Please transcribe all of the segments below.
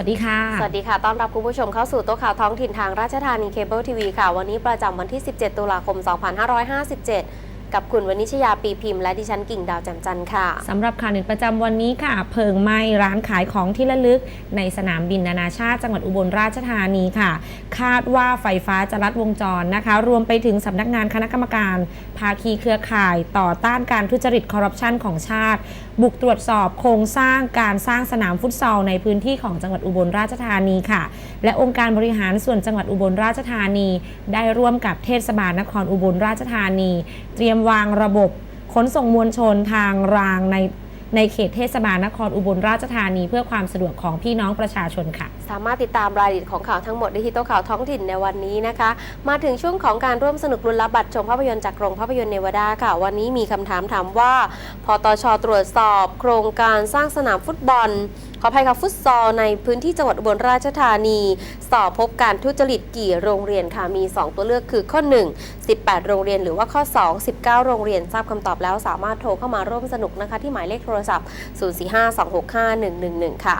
วัสดีค่ะ สวัสดีค่ะ ต้อนรับคุณผู้ชมเข้าสู่โต๊ะข่าวท้องถิ่นทางราชธานีเคเบิลทีวีค่ะ วันนี้ประจำวันที่ 17 ตุลาคม 2557 กับคุณวนิชยาปีพิมพ์และดิฉันกิ่งดาวแจ่มจันทร์ค่ะสำหรับข่าวหนึ่งประจำวันนี้ค่ะ เพลิงไหม้ร้านขายของที่ระลึก ในสนามบินนานาชาติจังหวัดอุบลราชธานีค่ะ คาดว่าไฟฟ้าจะลัดวงจรนะคะ รวมไปถึงสำนักงานคณะกรรมการ ภาคีเครือข่ายต่อต้านการทุจริตคอร์รัปชันของชาติ บุกตรวจสอบโครงสร้างการสร้างสนามฟุตซอลในพื้นที่ของจังหวัดอุบลราชธานีค่ะ และองค์การบริหารส่วนจังหวัดอุบลราชธานี ได้ร่วมกับเทศบาลนครอุบลราชธานี เตรียมวางระบบขนส่งมวลชนทางรางในในเขตเทศบาลนครอุบลราชธานีเพื่อความสะดวกของพี่น้องประชาชนค่ะ สามารถติดตามรายละเอียดของข่าวทั้งหมดได้ที่โต๊ะข่าวท้องถิ่นในวันนี้นะคะ มาถึงช่วงของการร่วมสนุกรุนรับบัตรชมภาพยนตร์จากโรงภาพยนตร์เนวาดาค่ะ วันนี้มีคำถามถามว่าพอตชตรวจสอบ โครงการสร้างสนามฟุตบอล ขออภัยค่ะฟุตซอลในพื้นที่จังหวัดอุบลราชธานี สอบพบการทุจริตกี่โรงเรียนค่ะมี 2 ตัวเลือกคือข้อ 1 18 โรงเรียน หรือว่าข้อ 2 19 โรงเรียนทราบคำตอบแล้วสามารถโทรเข้ามาร่วมสนุกนะคะที่หมายเลขโทรศัพท์ 045-265-111 ค่ะ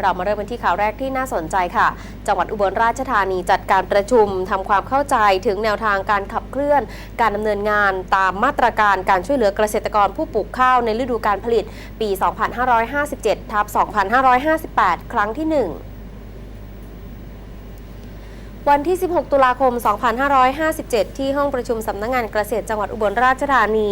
เรามาเริ่มกันที่ข่าวแรกที่น่าสนใจค่ะ จังหวัดอุบลราชธานีจัดการประชุมทำความเข้าใจถึงแนวทางการขับเคลื่อน การดำเนินงานตามมาตรการการช่วยเหลือเกษตรกรผู้ปลูกข้าวในฤดูการผลิตปี 2557ทับ2558 ครั้งที่ 1 วันที่ 16 ตุลาคม 2557 ที่ห้องประชุมสำนักงานเกษตรจังหวัดอุบลราชธานี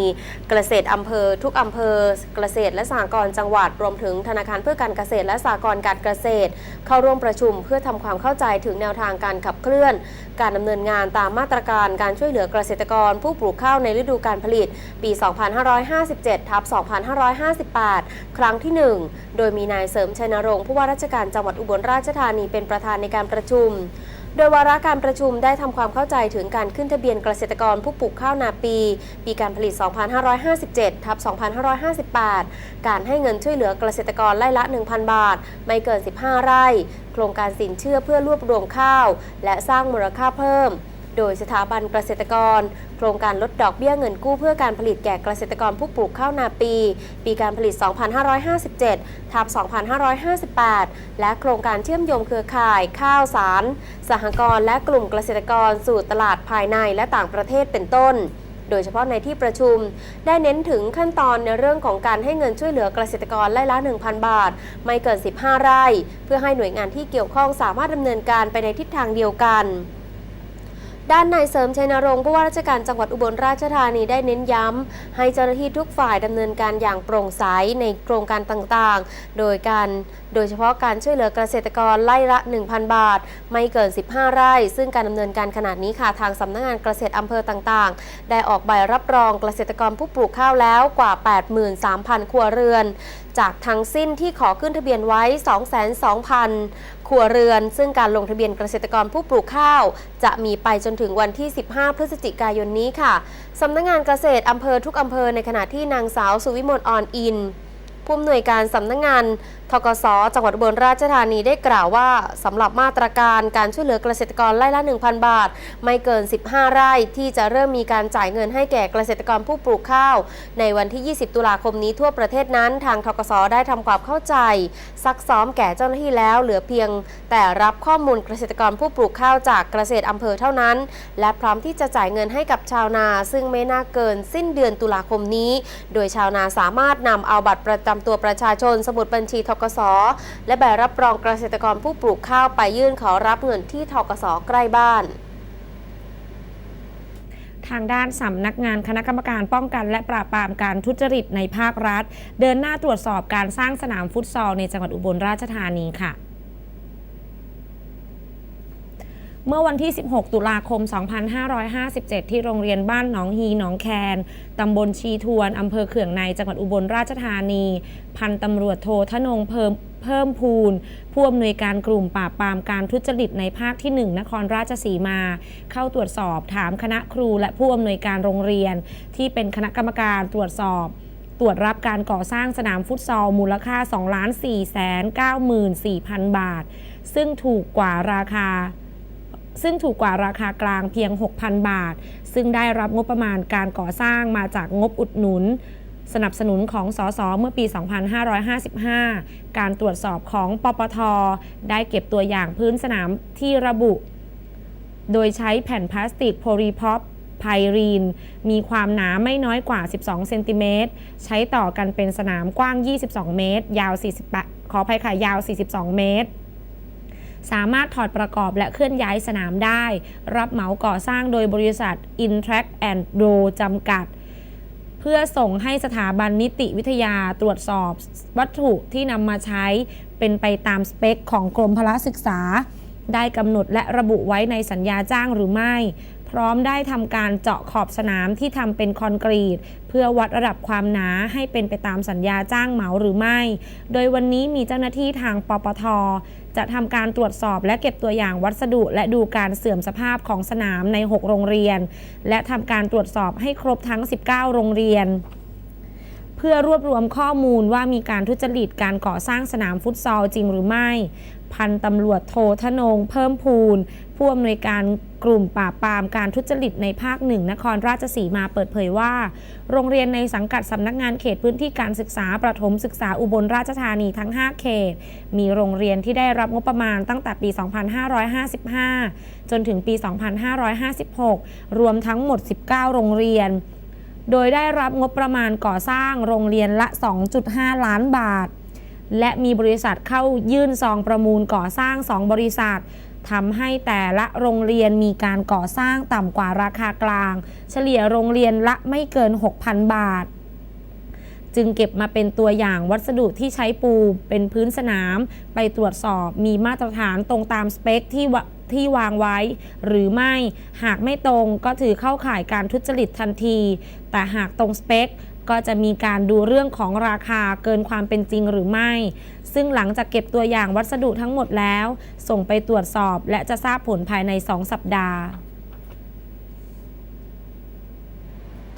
เกษตรอำเภอ ทุกอำเภอ เกษตรและสหกรณ์จังหวัด รวมถึงธนาคารเพื่อการเกษตรและสหกรณ์การเกษตร เข้าร่วมประชุมเพื่อทำความเข้าใจถึงแนวทางการขับเคลื่อน การดำเนินงานตามมาตรการการช่วยเหลือเกษตรกร ผู้ปลูกข้าวในฤดูการผลิต ปี 2557ทับ2558 ครั้งที่ 1 โดยมีนายเสริมชัยนรงค์ผู้ว่าราชการจังหวัดอุบลราชธานีเป็นประธานในการประชุม โดยวาระการประชุมได้ทำความเข้าใจถึงการขึ้นทะเบียนเกษตรกรผู้ปลูกข้าวนาปี ปีการผลิต 2557 ทับ 2558 การให้เงินช่วยเหลือเกษตรกรไร่ละ 1,000 บาท ไม่เกิน 15 ไร่ โครงการสินเชื่อเพื่อรวบรวมข้าว และสร้างมูลค่าเพิ่ม โดยสถาบันเกษตรกร โครงการลดดอกเบี้ยเงินกู้เพื่อการผลิตแก่เกษตรกรผู้ปลูกข้าวนาปี ปีการผลิต 2557ทับ2558 และโครงการเชื่อมโยงเครือข่ายข้าวสาร สหกรณ์และกลุ่มเกษตรกรสู่ตลาดภายในและต่างประเทศเป็นต้นโดยเฉพาะในที่ประชุม ได้เน้นถึงขั้นตอนในเรื่องของการให้เงินช่วยเหลือเกษตรกรไร่ละ 1,000 บาท ไม่เกิน 15 ไร่ เพื่อให้หน่วยงานที่เกี่ยวข้องสามารถดำเนินการไปในทิศทางเดียวกัน ด้านนายเสริมชัยนรงค์ผู้ว่าราชการจังหวัดอุบลราชธานีได้เน้นย้ำ ให้เจ้าหน้าที่ทุกฝ่ายดำเนินการอย่างโปร่งใสในโครงการต่างๆ โดยการโดยเฉพาะการช่วยเหลือเกษตรกรไล่ละ 1,000 บาท ไม่เกิน 15 ไร่ ซึ่งการดำเนินการขนาดนี้ค่ะทางสำนักงานเกษตรอำเภอต่างๆ ได้ออกใบรับรองเกษตรกรผู้ปลูกข้าวแล้วกว่า 83,000 ครัวเรือน จากทั้งสิ้นที่ขอขึ้นทะเบียนไว้ 22,000 ครัวเรือน ซึ่งการลงทะเบียนเกษตรกรผู้ปลูกข้าว จะมีไปจนถึงวันที่ 15 พฤศจิกายนนี้ค่ะสำนักงานเกษตรอำเภอทุกอำเภอในขณะที่นางสาวสุวิมลออนอินผู้อำนวยการสำนักงานทกสจังหวัดอุบลราชธานีได้กล่าวว่าสำหรับมาตรการการช่วยเหลือเกษตรกรไร่ละ 1,000 บาท ไม่เกิน 15 ไร่ที่จะเริ่มมีการจ่ายเงินให้แก่เกษตรกรผู้ปลูกข้าว ในวันที่ 20 ตุลาคมนี้ทั่วประเทศนั้น ทางทกสได้ทำความเข้าใจ ซักซ้อมแก่เจ้าหน้าที่แล้วเหลือเพียง แต่รับข้อมูลเกษตรกรผู้ปลูกข้าวจากเกษตรอำเภอเท่านั้น และพร้อมที่จะจ่ายเงินให้กับชาวนา ซึ่งไม่น่าเกินสิ้นเดือนตุลาคมนี้ โดยชาวนาสามารถนำเอาบัตรประจำตัวประชาชน สมุดบัญชีทกส และใบรับรองเกษตรกรผู้ปลูกข้าวไปยื่นขอรับเงินที่ทกสใกล้บ้านทางด้านสำนักงานคณะกรรมการป้องกันและปราบปรามการทุจริตในภาครัฐ เดินหน้าตรวจสอบการสร้างสนามฟุตซอลในจังหวัดอุบลราชธานีค่ะ เมื่อวันที่ 16 ตุลาคม 2557 ที่โรงเรียนบ้านหนองฮีหนองแคน ตำบลชีทวนอำเภอเขื่องใน จังหวัดอุบลราชธานี พันตำรวจโททนงเพิ่มเพิ่มพูนผู้อำนวยการกลุ่มปราบปรามการทุจริตในภาคที่ 1 นครราชสีมา เข้าตรวจสอบถามคณะครูและผู้อำนวยการโรงเรียน ที่เป็นคณะกรรมการตรวจสอบตรวจรับการก่อสร้างสนามฟุตซอล มูลค่า 2 4 9 4 0 0 0 บาท ซึ่งถูกกว่าราคา ซึ่งถูกกว่าราคากลางเพียง 6,000 บาท ซึ่งได้รับงบประมาณการก่อสร้างมาจากงบอุดหนุน สนับสนุนของสสเมื่อปี 2555 การตรวจสอบของปปท ได้เก็บตัวอย่างพื้นสนามที่ระบุ โดยใช้แผ่นพลาสติกโพลีพอปไพรีน มีความหนาไม่น้อยกว่า 12 เซนติเมตร ใช้ต่อกันเป็นสนามกว้าง 22 เมตร ยาว 48 ขออภัยค่ะ ยาว 42 เมตร สามารถถอดประกอบและเคลื่อนย้ายสนามได้ รับเหมาก่อสร้างโดยบริษัท Intract and d o จำกัด เพื่อส่งให้สถาบันนิติวิทยาตรวจสอบวัตถุที่นำมาใช้เป็นไปตามสเปคของกรมพละศึกษา ได้กำหนดและระบุไว้ในสัญญาจ้างหรือไม่ พร้อมได้ทำการเจาะขอบสนามที่ทำเป็นคอนกรีต เพื่อวัดระดับความหนาให้เป็นไปตามสัญญาจ้างเหมาหรือไม่ โดยวันนี้มีเจ้าหน้าที่ทางปปท จะทำการตรวจสอบและเก็บตัวอย่างวัสดุ และดูการเสื่อมสภาพของสนามใน 6 โรงเรียน และทำการตรวจสอบให้ครบทั้ง 19 โรงเรียน เพื่อรวบรวมข้อมูลว่ามีการทุจริตการก่อสร้างสนามฟุตซอลจริงหรือไม่ พันตำรวจโทธนง เพิ่มพูนผู้อำนวยการกลุ่มปราบปรามการทุจริตในภาคหนึ่งนครราชสีมาเปิดเผยว่า โรงเรียนในสังกัดสำนักงานเขตพื้นที่การศึกษาประถมศึกษาอุบลราชธานีทั้ง 5 เขต มีโรงเรียนที่ได้รับงบประมาณตั้งแต่ปี 2555 จนถึงปี 2556 รวมทั้งหมด 19 โรงเรียน โดยได้รับงบประมาณก่อสร้างโรงเรียนละ 2.5 ล้านบาท และมีบริษัทเข้ายื่นซองประมูลก่อสร้าง 2 บริษัททำให้แต่ละโรงเรียนมีการก่อสร้างต่ำกว่าราคากลาง เฉลี่ยโรงเรียนละไม่เกิน 6,000 บาท จึงเก็บมาเป็นตัวอย่างวัสดุที่ใช้ปูเป็นพื้นสนาม ไปตรวจสอบมีมาตรฐานตรงตามสเปคที่วะ ที่วางไว้ หรือไม่ หากไม่ตรงก็ถือเข้าข่ายการทุจริตทันที แต่หากตรงสเปคก็จะมีการดูเรื่องของราคาเกินความเป็นจริงหรือไม่ ซึ่งหลังจากเก็บตัวอย่างวัสดุทั้งหมดแล้ว ส่งไปตรวจสอบและจะทราบผลภายใน 2 สัปดาห์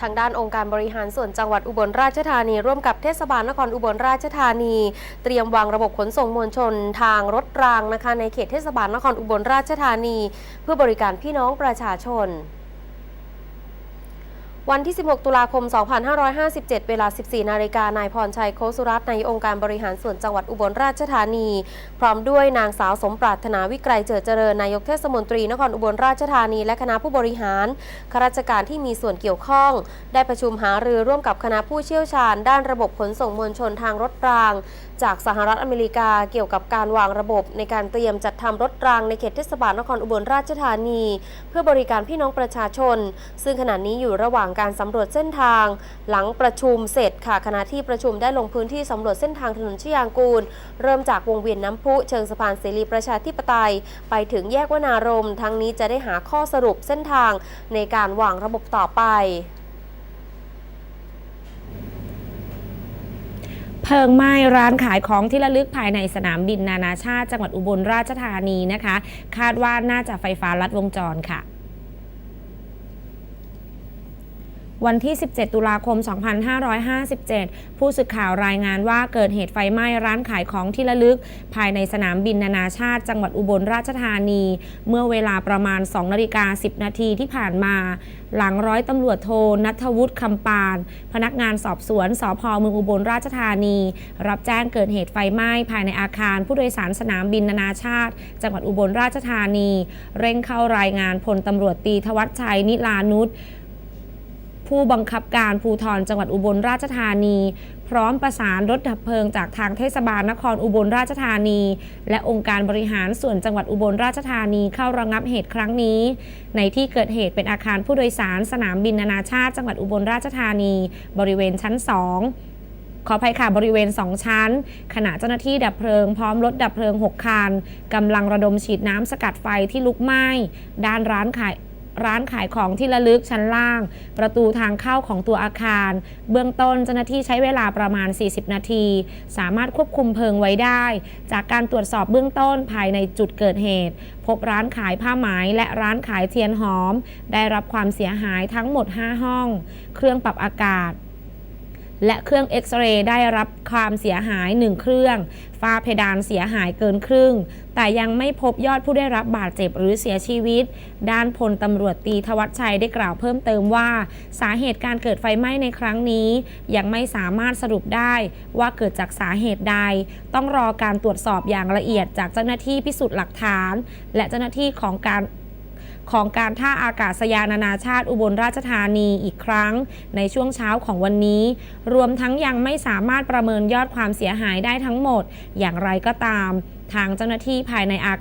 ทางด้านองค์การบริหารส่วนจังหวัดอุบลราชธานี ร่วมกับเทศบาลนครอุบลราชธานี เตรียมวางระบบขนส่งมวลชนทางรถรางนะคะในเขตเทศบาลนครอุบลราชธานี เพื่อบริการพี่น้องประชาชน วันที่ 16 ตุลาคม 2557 เวลา 14 นาฬิกานายพรชัยโคสุรัตน์นายองค์การบริหารส่วนจังหวัดอุบลราชธานี พร้อมด้วยนางสาวสมปรารถนาวิกรเจิดเจริญนายกเทศมนตรีนครอุบลราชธานี และคณะผู้บริหารข้าราชการที่มีส่วนเกี่ยวข้อง ได้ประชุมหารือร่วมกับคณะผู้เชี่ยวชาญ ด้านระบบขนส่งมวลชนทางรถราง จากสหรัฐอเมริกาเกี่ยวกับการวางระบบในการเตรียมจัดทำรถรางในเขตเทศบาลนครอุบลราชธานี เพื่อบริการพี่น้องประชาชน ซึ่งขณะนี้อยู่ระหว่างการสำรวจเส้นทาง หลังประชุมเสร็จค่ะขณะที่ประชุมได้ลงพื้นที่สำรวจเส้นทางถนนชยางกูล เริ่มจากวงเวียนน้ำพุเชิงสะพานเสรีประชาธิปไตย ไปถึงแยกวนารมทั้งนี้จะได้หาข้อสรุปเส้นทางในการวางระบบต่อไป เพลิงไหม้ร้านขายของที่ระลึกภายในสนามบินนานาชาติจังหวัดอุบลราชธานีนะคะ คาดว่าน่าจะไฟฟ้าลัดวงจรค่ะ วันที่ 17 ตุลาคม 2557 ผู้สื่อข่าวรายงานว่าเกิดเหตุไฟไหม้ร้านขายของที่ระลึก ภายในสนามบินนานาชาติ จังหวัดอุบลราชธานี เมื่อเวลาประมาณ 2 นาฬิกา 10 นาทีที่ผ่านมา หลังร้อยตำรวจโทนัทวุฒิคำปาน พนักงานสอบสวนสพเมืองอุบลราชธานี รับแจ้งเกิดเหตุไฟไหม้ภายในอาคารผู้โดยสารสนามบินนานาชาติ จังหวัดอุบลราชธานี เร่งเข้ารายงานพลตำรวจตีทวัชชัยนิลานุช ผู้บังคับการภูธรจังหวัดอุบลราชธานี พร้อมประสานรถดับเพลิงจากทางเทศบาลนครอุบลราชธานี และองค์การบริหารส่วนจังหวัดอุบลราชธานีเข้าระงับเหตุครั้งนี้ ในที่เกิดเหตุเป็นอาคารผู้โดยสารสนามบินนานาชาติจังหวัดอุบลราชธานี บริเวณชั้น 2ขออภัยค่ะบริเวณ 2 ชั้น ขณะเจ้าหน้าที่ดับเพลิงพร้อมรถดับเพลิง 6 คันกำลังระดมฉีดน้ำสกัดไฟที่ลุกไหม้ ด้านร้านขาย ร้านขายของที่ระลึกชั้นล่าง ประตูทางเข้าของตัวอาคาร เบื้องต้นเจ้าหน้าที่ใช้เวลาประมาณ 40 นาที สามารถควบคุมเพลิงไว้ได้ จากการตรวจสอบเบื้องต้นภายในจุดเกิดเหตุ พบร้านขายผ้าไหมและร้านขายเทียนหอม ได้รับความเสียหายทั้งหมด 5 ห้อง เครื่องปรับอากาศและเครื่องเอ็กซเรย์ได้รับความเสียหาย 1 เครื่อง ฝ้าเพดานเสียหายเกินครึ่ง แต่ยังไม่พบยอดผู้ได้รับบาดเจ็บหรือเสียชีวิต ด้านพลตำรวจตีทวัชชัยได้กล่าวเพิ่มเติมว่า สาเหตุการเกิดไฟไหม้ในครั้งนี้ ยังไม่สามารถสรุปได้ว่าเกิดจากสาเหตุใด ต้องรอการตรวจสอบอย่างละเอียดจากเจ้าหน้าที่พิสูจน์หลักฐาน และเจ้าหน้าที่ของการ ของการท่าอากาศยานนานาชาติอุบลราชธานีอีกครั้ง ในช่วงเช้าของวันนี้ รวมทั้งยังไม่สามารถประเมินยอดความเสียหายได้ทั้งหมด อย่างไรก็ตาม ทางเจ้าหน้าที่ภายในอา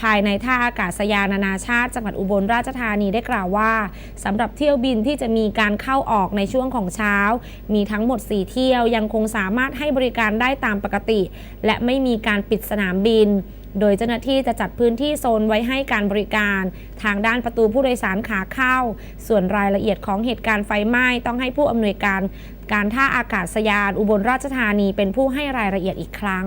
ภายในท่าอากาศยานนานาชาติจังหวัดอุบลราชธานีได้กล่าวว่าสำหรับเที่ยวบินที่จะมีการเข้าออกในช่วงของเช้า มีทั้งหมด 4 เที่ยวยังคงสามารถให้บริการได้ตามปกติ และไม่มีการปิดสนามบินโดยเจ้าหน้าที่จะจัดพื้นที่โซนไว้ให้การบริการ ทางด้านประตูผู้โดยสารขาเข้า ส่วนรายละเอียดของเหตุการณ์ไฟไหม้ต้องให้ผู้อำนวยการ การท่าอากาศยานอุบลราชธานีเป็นผู้ให้รายละเอียดอีกครั้ง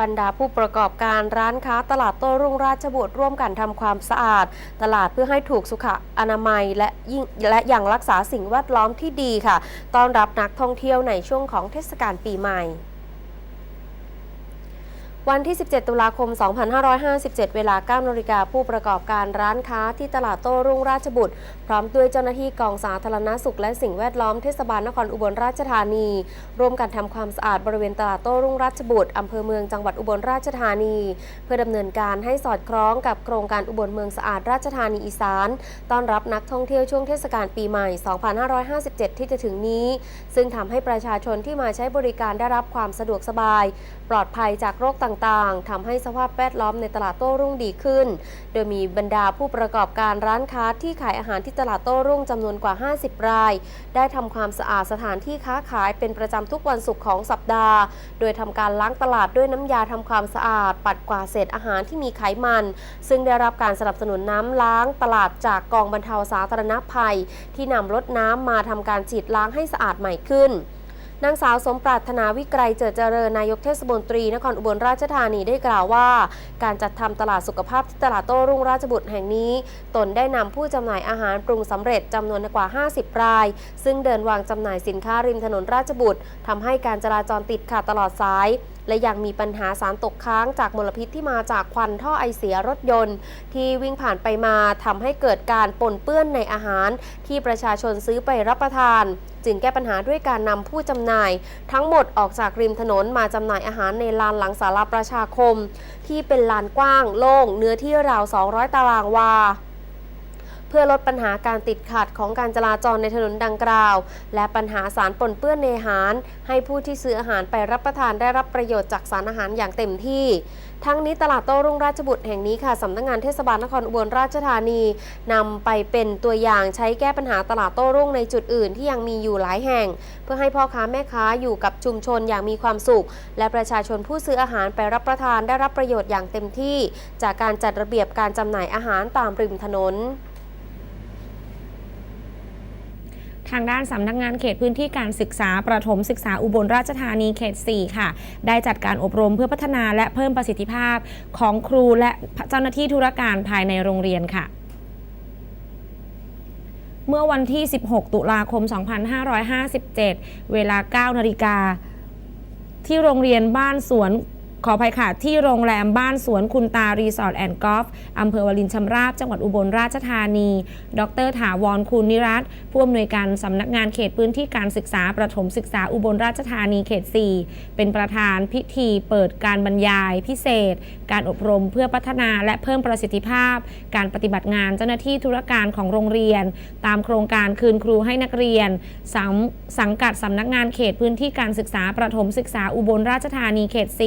บรรดาผู้ประกอบการร้านค้าตลาดโต้รุ่งราชบุตรร่วมกันทำความสะอาด ตลาดเพื่อให้ถูกสุขอนามัยและยิ่งและอย่างรักษาสิ่งแวดล้อมที่ดีค่ะ ต้อนรับนักท่องเที่ยวในช่วงของเทศกาลปีใหม่ วันที่ 17 ตุลาคม 2557 เวลา 9นาฬิกาผู้ประกอบการร้านค้าที่ตลาดโต้รุ่งราชบุตร พร้อมด้วยเจ้าหน้าที่กองสาธารณสุขและสิ่งแวดล้อมเทศบาลนครอุบลราชธานี ร่วมกันทำความสะอาดบริเวณตลาดโต้รุ่งราชบุตรอำเภอเมืองจังหวัดอุบลราชธานี เพื่อดำเนินการให้สอดคล้องกับโครงการอุบลเมืองสะอาดราชธานีอีสานต้อนรับนักท่องเที่ยวช่วงเทศกาลปีใหม่ 2557 ที่จะถึงนี้ ซึ่งทำให้ประชาชนที่มาใช้บริการได้รับความสะดวกสบาย ปลอดภัยจากโรคต่างๆทำให้สภาพแวดล้อมในตลาดโต้รุ่งดีขึ้น โดยมีบรรดาผู้ประกอบการร้านค้าที่ขายอาหารที่ตลาดโต้รุ่งจำนวนกว่า 50 ราย ได้ทำความสะอาดสถานที่ค้าขายเป็นประจำทุกวันศุกร์ของสัปดาห์ โดยทำการล้างตลาดด้วยน้ำยาทำความสะอาด ปัดกวาดเศษอาหารที่มีไขมัน ซึ่งได้รับการสนับสนุนน้ำล้างตลาดจากกองบรรเทาสาธารณภัย ที่นำรถน้ำมาทำการฉีดล้างให้สะอาดใหม่ขึ้น นางสาวสมปรารถนาวิกรยเจิดเจริญนายกเทศมนตรีนครอุบลราชธานีได้กล่าวว่า การจัดทำตลาดสุขภาพที่ตลาดโต้รุ่งราชบุตรแห่งนี้ ตนได้นำผู้จำหน่ายอาหารปรุงสำเร็จจำนวนกว่า 50 ราย ซึ่งเดินวางจำหน่ายสินค้าริมถนนราชบุตรทำให้การจราจรติดขัดตลอดสาย และยังมีปัญหาสารตกค้างจากมลพิษที่มาจากควันท่อไอเสียรถยนต์ ที่วิ่งผ่านไปมาทำให้เกิดการปนเปื้อนในอาหาร ที่ประชาชนซื้อไปรับประทาน จึงแก้ปัญหาด้วยการนำผู้จำหน่าย ทั้งหมดออกจากริมถนนมาจำหน่ายอาหารในลานหลังศาลาประชาคม ที่เป็นลานกว้างโล่งเนื้อที่ราว 200 ตารางวา เพื่อลดปัญหาการติดขัดของการจราจรในถนนดังกล่าว และปัญหาสารปนเปื้อนในอาหาร ให้ผู้ที่ซื้ออาหารไปรับประทานได้รับประโยชน์จากสารอาหารอย่างเต็มที่ทั้งนี้ตลาดโต้รุ่งราชบุตรแห่งนี้ค่ะสำนักงานเทศบาลนครอุบลราชธานีนำไปเป็นตัวอย่างใช้แก้ปัญหาตลาดโต้รุ่งในจุดอื่นที่ยังมีอยู่หลายแห่ง เพื่อให้พ่อค้าแม่ค้าอยู่กับชุมชนอย่างมีความสุข และประชาชนผู้ซื้ออาหารไปรับประทานได้รับประโยชน์อย่างเต็มที่ จากการจัดระเบียบการจำหน่ายอาหารตามริมถนน ทางด้านสำนักงานเขตพื้นที่การศึกษาประถมศึกษาอุบลราชธานีเขต 4 ค่ะ ได้จัดการอบรมเพื่อพัฒนาและเพิ่มประสิทธิภาพของครูและเจ้าหน้าที่ธุรการภายในโรงเรียนค่ะเมื่อวันที่ 16 ตุลาคม 2557 เวลา 9 นาฬิกา ที่โรงเรียนบ้านสวน ขออภัยค่ะ ที่โรงแรมบ้านสวนคุณตา รีสอร์ทแอนด์กอล์ฟอำเภอวลินชำราบ จังหวัดอุบลราชธานี ดรถาวรคุณนิรัตผู้อำนวยการสำนักงานเขตพื้นที่การศึกษา ประถมศึกษาอุบลราชธานีเขต 4 เป็นประธานพิธีเปิดการบรรยายพิเศษ การอบรมเพื่อพัฒนาและเพิ่มประสิทธิภาพ การปฏิบัติงานเจ้าหน้าที่ธุรการของโรงเรียน ตามโครงการคืนครูให้นักเรียนสสังกัดสำนักงานเขตพื้นที่การศึกษาประถมศึกษาอุบลราชธานีเขต 4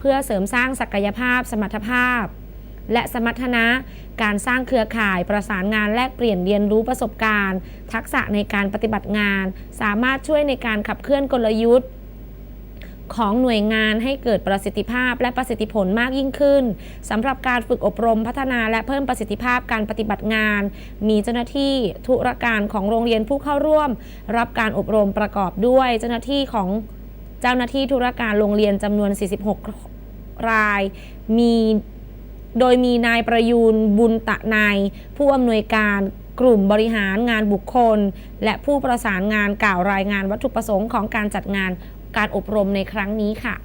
เพื่อเสริมสร้างศักยภาพ สมรรถภาพ และสมรรถนะ การสร้างเครือข่ายประสานงานแลกเปลี่ยนเรียนรู้ประสบการณ์ ทักษะในการปฏิบัติงาน สามารถช่วยในการขับเคลื่อนกลยุทธ์ของหน่วยงานให้เกิดประสิทธิภาพและประสิทธิผลมากยิ่งขึ้นสำหรับการฝึกอบรมพัฒนาและเพิ่มประสิทธิภาพการปฏิบัติงาน มีเจ้าหน้าที่ธุรการของโรงเรียนผู้เข้าร่วม รับการอบรมประกอบด้วยเจ้าหน้าที่ของเจ้าหน้าที่ธุรการโรงเรียนจำนวน 46 ราย มีโดยมีนายประยูนบุญตะนายผู้อำนวยการกลุ่มบริหารงานบุคคล และผู้ประสานงานกล่าวรายงานวัตถุประสงค์ของการจัดงานการอบรมในครั้งนี้ค่ะ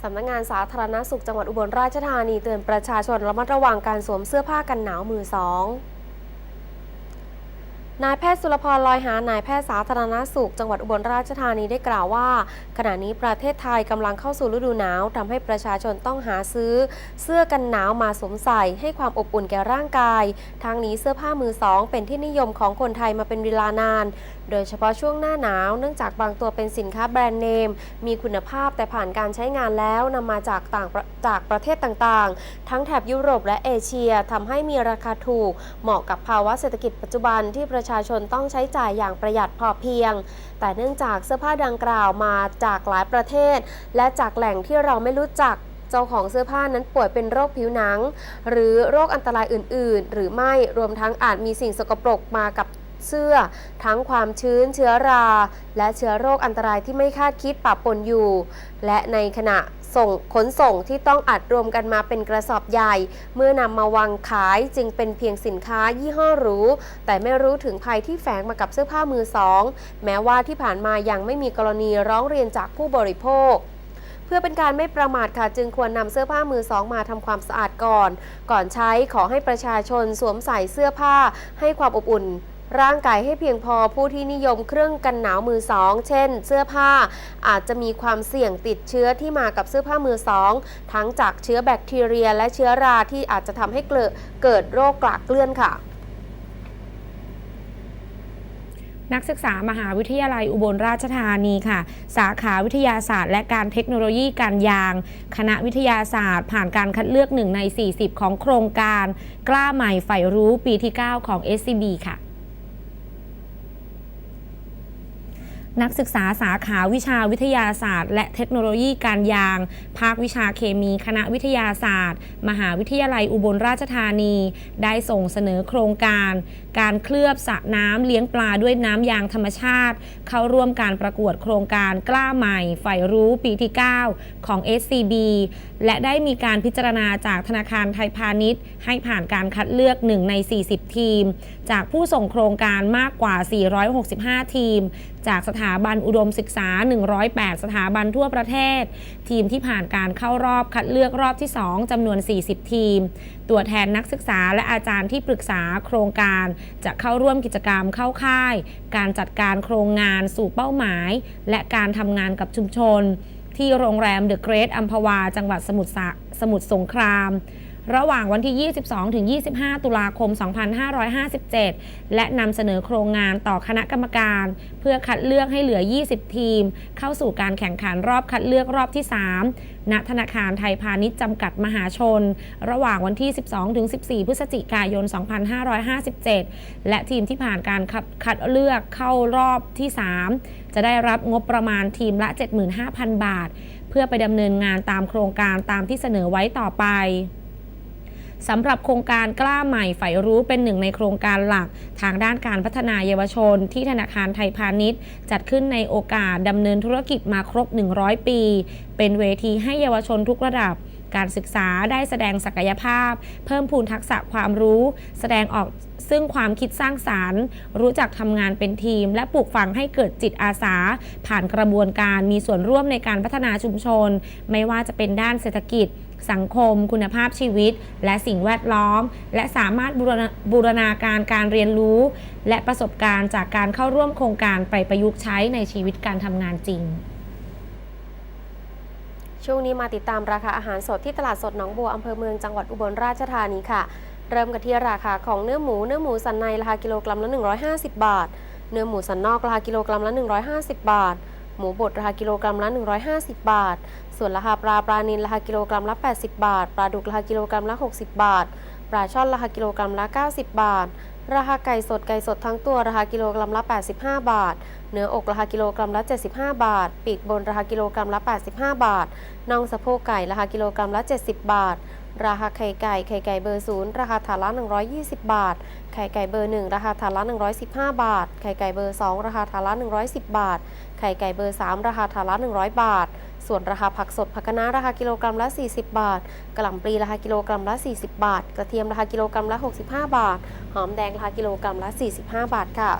สำนักงานสาธารณสุขจังหวัดอุบลราชธานีเตือนประชาชนระมัดระวังการสวมเสื้อผ้ากันหนาวมือสอง นายแพทย์สุรพรลอยหานายแพทย์สาธารณสุข จังหวัดอุบลราชธานีได้กล่าวว่า ขณะนี้ประเทศไทยกำลังเข้าสู่ฤดูหนาวทำให้ประชาชนต้องหาซื้อ เสื้อกันหนาวมาสวมใส่ ให้ความอบอุ่นแก่ร่างกาย ทั้งนี้เสื้อผ้ามือสอง เป็นที่นิยมของคนไทยมาเป็นเวลานาน โดยเฉพาะช่วงหน้าหนาว เนื่องจากบางตัวเป็นสินค้าแบรนด์เนม มีคุณภาพแต่ผ่านการใช้งานแล้วนำมาจากต่างจากประเทศต่างๆ ทั้งแถบยุโรปและเอเชียทำให้มีราคาถูก เหมาะกับภาวะเศรษฐกิจปัจจุบันที่ประชาชนต้องใช้จ่ายอย่างประหยัดพอเพียง แต่เนื่องจากเสื้อผ้าดังกล่าวมาจากหลายประเทศ และจากแหล่งที่เราไม่รู้จักเจ้าของเสื้อผ้านั้นป่วยเป็นโรคผิวหนัง หรือโรคอันตรายอื่น ๆ หรือไม่รวมทั้งอาจมีสิ่งสกปรกมากับเสื้อ ทั้งความชื้นเชื้อรา และเชื้อโรคอันตรายที่ไม่คาดคิดปะปนอยู่ และในขณะ ส่งขนส่งที่ต้องอัดรวมกันมาเป็นกระสอบใหญ่ เมื่อนำมาวางขายจึงเป็นเพียงสินค้ายี่ห้อหรูแต่ไม่รู้ถึงภัยที่แฝงมากับเสื้อผ้ามือสอง แม้ว่าที่ผ่านมายังไม่มีกรณีร้องเรียนจากผู้บริโภคเพื่อเป็นการไม่ประมาทค่ะจึงควรนำเสื้อผ้ามือสองมาทำความสะอาดก่อน ก่อนใช้ขอให้ประชาชนสวมใส่เสื้อผ้าให้ความอบอุ่น ร่างกายให้เพียงพอผู้ที่นิยมเครื่องกันหนาวมือสองเช่น เสื้อผ้าอาจจะมีความเสี่ยงติดเชื้อที่มากับเสื้อผ้ามือสองทั้งจากเชื้อแบคทีเรีย และเชื้อราที่อาจจะทำให้เกิดเกิดโรคกลากเกลื่อนค่ะนักศึกษามหาวิทยาลัยอุบลราชธานีค่ะ สาขาวิทยาศาสตร์ และการเทคโนโลยีการยาง คณะวิทยาศาสตร์ ผ่านการคัดเลือกหนึ่งใน 40 ของโครงการ กล้าใหม่ใฝ่รู้ปีที่ 9 ของ SCB ค่ะ นักศึกษาสาขาวิชาวิทยาศาสตร์ และเทคโนโลยีการยาง ภาควิชาเคมีคณะวิทยาศาสตร์ มหาวิทยาลัยอุบลราชธานี ได้ส่งเสนอโครงการ การเคลือบสระน้ำเลี้ยงปลาด้วยน้ำยางธรรมชาติ เข้าร่วมการประกวดโครงการกล้าใหม่ใฝ่รู้ปีที่ 9 ของ SCB และได้มีการพิจารณาจากธนาคารไทยพาณิชย์ ให้ผ่านการคัดเลือก 1 ใน 40 ทีม จากผู้ส่งโครงการมากกว่า 465 ทีม จากสถาบันอุดมศึกษา 108 สถาบันทั่วประเทศ ทีมที่ผ่านการเข้ารอบคัดเลือกรอบที่ 2จำนวน 40 ทีม ตัวแทนนักศึกษาและอาจารย์ที่ปรึกษาโครงการ จะเข้าร่วมกิจกรรมเข้าค่าย การจัดการโครงงานสู่เป้าหมาย และการทำงานกับชุมชน ที่โรงแรมเดอะเกรทอัมพวาจังหวัดสมุทรสาสมุทรสงคราม ระหว่างวันที่ 22 ถึง 25 ตุลาคม 2557 และนำเสนอโครงงานต่อคณะกรรมการ เพื่อคัดเลือกให้เหลือ 20 ทีม เข้าสู่การแข่งขันรอบคัดเลือกรอบที่ 3 ณ ธนาคารไทยพาณิชย์จำกัดมหาชน ระหว่างวันที่ 12 ถึง 14 พฤศจิกายน 2557 และทีมที่ผ่านการคัดคัดเลือกเข้ารอบที่ 3 จะได้รับงบประมาณทีมละ 75,000 บาท เพื่อไปดำเนินงานตามโครงการตามที่เสนอไว้ต่อไป สำหรับโครงการกล้าใหม่ใฝ่รู้เป็นหนึ่งในโครงการหลัก ทางด้านการพัฒนาเยาวชน ที่ธนาคารไทยพาณิชย์ จัดขึ้นในโอกาสดำเนินธุรกิจมาครบ 100 ปี เป็นเวทีให้เยาวชนทุกระดับการศึกษาได้แสดงศักยภาพ เพิ่มพูนทักษะความรู้ แสดงออกซึ่งความคิดสร้างสารรค์ รู้จักทำงานเป็นทีม และปลูกฝังให้เกิดจิตอาสา ผ่านกระบวนการมีส่วนร่วมในการพัฒนาชุมชน ไม่ว่าจะเป็นด้านเศรษฐกิจ สังคม คุณภาพชีวิต และสิ่งแวดล้อม และสามารถบูรณาบูรณาการการเรียนรู้ และประสบการณ์จากการเข้าร่วมโครงการไปประยุกต์ใช้ในชีวิตการทำงานจริง ช่วงนี้มาติดตามราคาอาหารสดที่ตลาดสดหนองบัวอำเภอเมืองจังหวัดอุบลราชธานีค่ะ เริ่มกันที่ราคาของเนื้อหมูเนื้อหมูสันในราคากิโลกรัมละ 150 บาท เนื้อหมูสันนอกราคากิโลกรัมละ 150 บาท หมูบดราคากิโลกรัมละ 150 บาท ส่วนราคาปลาปลานิลราคากิโลกรัมละ 80 บาท ปลาดุกราคากิโลกรัมละ 60 บาท ปลาช่อนราคากิโลกรัมละ 90 บาท ราคาไก่สดไก่สดทั้งตัวราคากิโลกรัมละ 85 บาท เนื้ออกราคากิโลกรัมละ 75 บาท ปีกบนราคากิโลกรัมละ 85 บาท น่องสะโพกไก่ราคากิโลกรัมละ 70 บาทราคาไข่ไก่ไข่ไก่เบอร์ศูนย์ราคาถาดละ 120 บาท ไข่ไก่เบอร์1ราคาถาดละ 115 บาท ไข่ไก่เบอร์2ราคาถาดละ 110 บาท ไข่ไก่เบอร์ 3 ราคาถาละ 100 บาท ส่วนราคาผักสดผักคะน้าราคากิโลกรัมละ 40 บาทกระหล่ำปลีราคากิโลกรัมละ 40 บาท กระเทียมราคากิโลกรัมละ 65 บาท หอมแดงราคากิโลกรัมละ 45 บาทค่ะ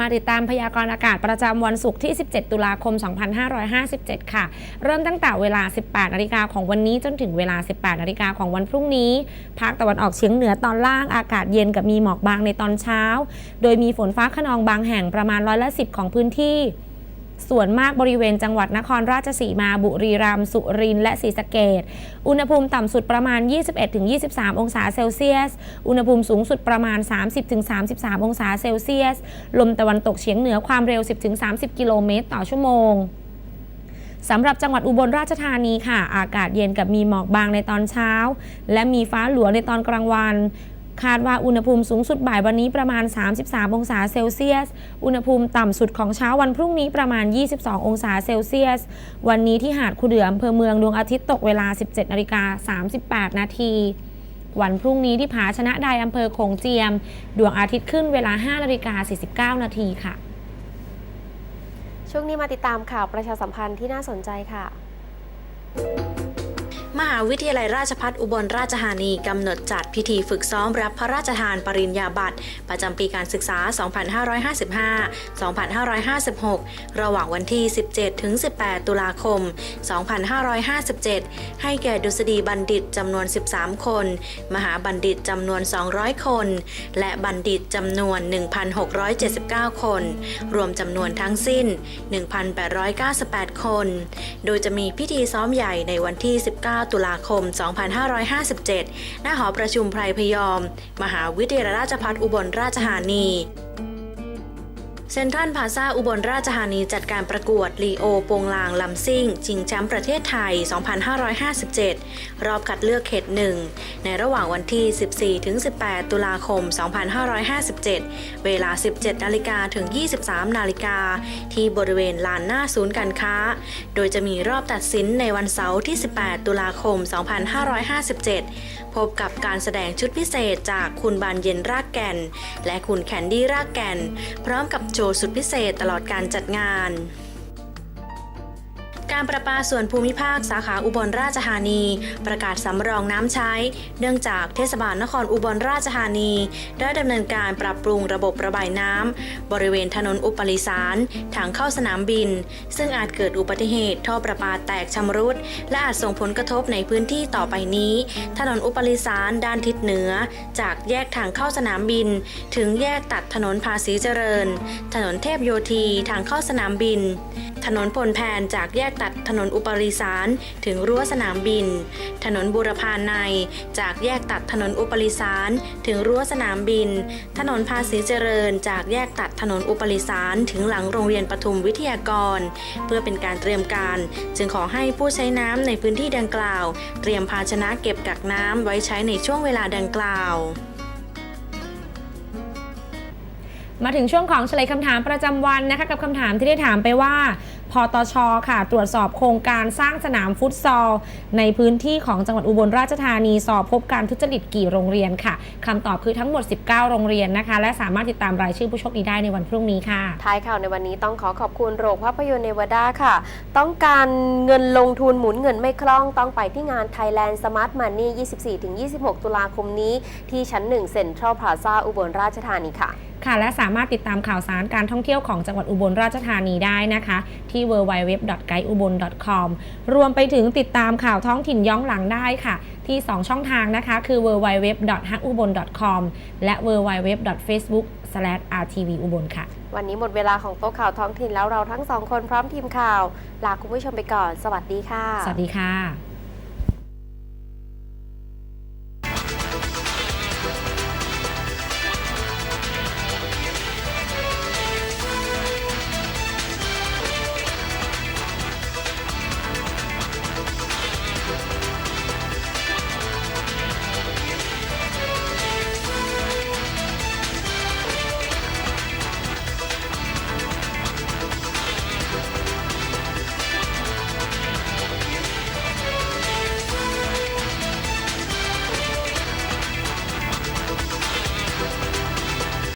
มาติดตามพยากรณ์อากาศประจำวันศุกร์ที่ 17 ตุลาคม 2557 ค่ะ เริ่มตั้งแต่เวลา 18 นาฬิกาของวันนี้จนถึงเวลา 18 นาฬิกาของวันพรุ่งนี้ ภาคตะวันออกเฉียงเหนือตอนล่างอากาศเย็นกับมีหมอกบางในตอนเช้า โดยมีฝนฟ้าขนองบางแห่งประมาณร้อยละ 10 ของพื้นที่ ส่วนมากบริเวณจังหวัดนครราชสีมาบุรีรัมย์สุรินทร์และศรีสะเกดอุณหภูมิต่ำสุดประมาณ 21-23 องศาเซลเซียส อุณหภูมิสูงสุดประมาณ 30-33 องศาเซลเซียส ลมตะวันตกเฉียงเหนือความเร็ว 10-30 กิโลเมตรต่อชั่วโมงสำหรับจังหวัดอุบลราชธานีค่ะ อากาศเย็นกับมีหมอกบางในตอนเช้า และมีฟ้าหลวงในตอนกลางวัน คาดว่าอุณหภูมิสูงสุดบ่ายวันนี้ประมาณ 33 องศาเซลเซียส อุณหภูมิต่ำสุดของเช้าวันพรุ่งนี้ประมาณ 22 องศาเซลเซียส วันนี้ที่หาดคูเดืออำเภอเมืองดวงอาทิตย์ตกเวลา 17นาฬิกา38 นาทีวันพรุ่งนี้ที่ผาชนะใดอำเภอโขงเจียม ดวงอาทิตย์ขึ้นเวลา 5 นาฬิกา 49 นาทีค่ะ ช่วงนี้มาติดตามข่าวประชาสัมพันธ์ที่น่าสนใจค่ะ มหาวิทยาลัยราชภัฏอุบลราชธานีกำหนดจัดพิธีฝึกซ้อมรับพระราชทานปริญญาบัตรประจำปีการศึกษา 2555-2556 ระหว่างวันที่ 17-18 ตุลาคม 2557 ให้แก่ดุษฎีบัณฑิตจำนวน 13 คน มหาบัณฑิตจำนวน 200 คน และบัณฑิตจำนวน 1,679 คน รวมจำนวนทั้งสิ้น 1,898 คน โดยจะมีพิธีซ้อมใหญ่ในวันที่ 19ตุลาคม 2557 ณ หอประชุมไพรพยอม มหาวิทยาลัยราชภัฏอุบลราชธานี เซ็นทรัลพลาซาอุบลราชธานีจัดการประกวดลีโอโปงลางลำซิ่งชิงแชมป์ประเทศไทย 2557 รอบคัดเลือกเขตหนึ่ง ในระหว่างวันที่ 14ถึง18 ตุลาคม 2557 เวลา 17 นาฬิกาถึง 23 นาฬิกา ที่บริเวณลานหน้าศูนย์การค้า โดยจะมีรอบตัดสินในวันเสาร์ที่ 18 ตุลาคม 2557 พบกับการแสดงชุดพิเศษจากคุณบานเย็นรากแก่น และคุณแคนดี้รากแก่น พร้อมกับโชว์สุดพิเศษตลอดการจัดงาน การประปาส่วนภูมิภาคสาขาอุบลราชธานี ประกาศสำรองน้ำใช้ เนื่องจากเทศบาลนครอุบลราชธานี ได้ดำเนินการปรับปรุงระบบระบายน้ำบริเวณถนนอุปริสารทางเข้าสนามบิน ซึ่งอาจเกิดอุบัติเหตุท่อประปาแตกชำรุด และอาจส่งผลกระทบในพื้นที่ต่อไปนี้ ถนนอุปริสารด้านทิศเหนือ จากแยกทางเข้าสนามบิน ถึงแยกตัดถนนภาษีเจริญ ถนนเทพโยธีทางเข้าสนามบิน ถนนพลแพนจากแยกตัดถนนอุปริสารถึงรั้วสนามบิน ถนนบูรพาใน จากแยกตัดถนนอุปริสารถึงรั้วสนามบิน ถนนภาษีเจริญ จากแยกตัดถนนอุปริสารถึงหลังโรงเรียนปทุมวิทยากร เพื่อเป็นการเตรียมการ จึงขอให้ผู้ใช้น้ำในพื้นที่ดังกล่าว เตรียมภาชนะเก็บกักน้ำไว้ใช้ในช่วงเวลาดังกล่าว มาถึงช่วงของเฉลยคำถามประจำวันนะคะกับคำถามที่ได้ถามไปว่า พตชค่ะ ตรวจสอบโครงการสร้างสนามฟุตซอล ในพื้นที่ของจังหวัดอุบลราชธานีสอบพบการทุจริตกี่โรงเรียนค่ะคำตอบคือทั้งหมด 19 โรงเรียนนะคะ และสามารถติดตามรายชื่อผู้โชคดีได้ในวันพรุ่งนี้ค่ะ ท้ายข่าวในวันนี้ต้องขอขอบคุณโรงภาพยนตร์เนวาดาค่ะ ต้องการเงินลงทุนหมุนเงินไม่คล่องต้องไปที่งาน Thailand Smart Money 24-26 ตุลาคมนี้ ที่ชั้น 1 เซ็นทรัลพลาซาอุบลราชธานีค่ะ ค่ะ และสามารถติดตามข่าวสารการท่องเที่ยวของจังหวัดอุบลราชธานีได้นะคะ ที่ www.guideubon.com รวมไปถึงติดตามข่าวท้องถิ่นย้อนหลังได้ค่ะ ที่ 2 ช่องทางนะคะ คือ www.hakubon.com และ www.facebook/rtvubon ค่ะ วันนี้หมดเวลาของโต๊ะข่าวท้องถิ่นแล้วเราทั้งสองคนพร้อมทีมข่าว ลาคุณผู้ชมไปก่อน สวัสดีค่ะ สวัสดีค่ะ